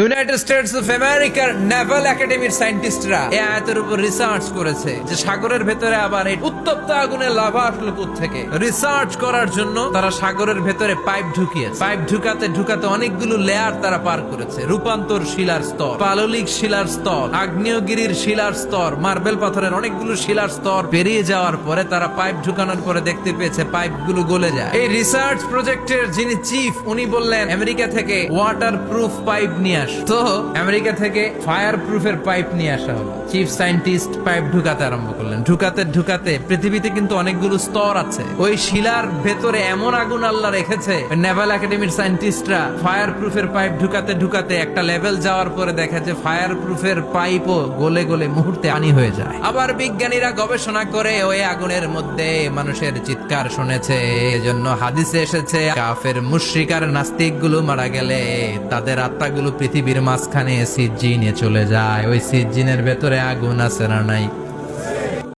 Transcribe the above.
United states of আমেরিকার naval একাডেমির সায়েন্টিস্টরা এই উপর রিসার্চ করেছে যে সাগরের ভেতরে আবার এই উত্তপ্ত আগুনের লাভা আসলো থেকে রিসার্চ করার জন্য তারা সাগরের ভেতরে পাইপ ঢুকিয়েছে। পাইপ ঢুকাতে ঢুকাতে অনেকগুলো লেয়ার তারা পার করেছে। রূপান্তর শিলার স্তর, পাললিক শিলার স্তর, আগ্নেয়গিরির শিলার স্তর, মার্বেল পাথরের অনেকগুলো শিলার স্তর পেরিয়ে যাওয়ার পরে তারা পাইপ ঢুকানোর পরে দেখতে পেয়েছে পাইপগুলো গলে যায়। এই রিসার্চ প্রজেক্টের যিনি চিফ উনি বললেন, আমেরিকা থেকে ওয়াটার প্রুফ পাইপ নিয়ে আস। তো আমেরিকা থেকে ফায়ার প্রুফের পাইপ নিয়ে আসা হলো। চিফ সায়েন্টিস্ট পাইপ ঢুকাতে আরম্ভ করলেন। ঢুকাতে ঢুকাতে পৃথিবীতে কিন্তু অনেকগুলো স্তর আছে। ওই শিলার ভেতরে এমন আগুন আল্লাহ রেখেছে নেভাল একাডেমির সায়েন্টিস্টরা ফায়ার প্রুফের পাইপ ঢুকাতে ঢুকাতে একটা লেভেল যাওয়ার পরে দেখা যে ফায়ার প্রুফের পাইপও গলে গলে মুহূর্তে আনি হয়ে যায়। আবার বিজ্ঞানীরা গবেষণা করে ওই আগুনের মধ্যে মানুষের চিৎকার শুনেছে। এজন্য হাদিসে এসেছে, কাফের মুশরিকার নাস্তিকগুলো মারা গেলে তাদের আত্মাগুলো পৃথিবীর মাঝখানে সিজিনে চলে যায়। ওই সিজিনের ভেতরে আগুন আছে না নাই?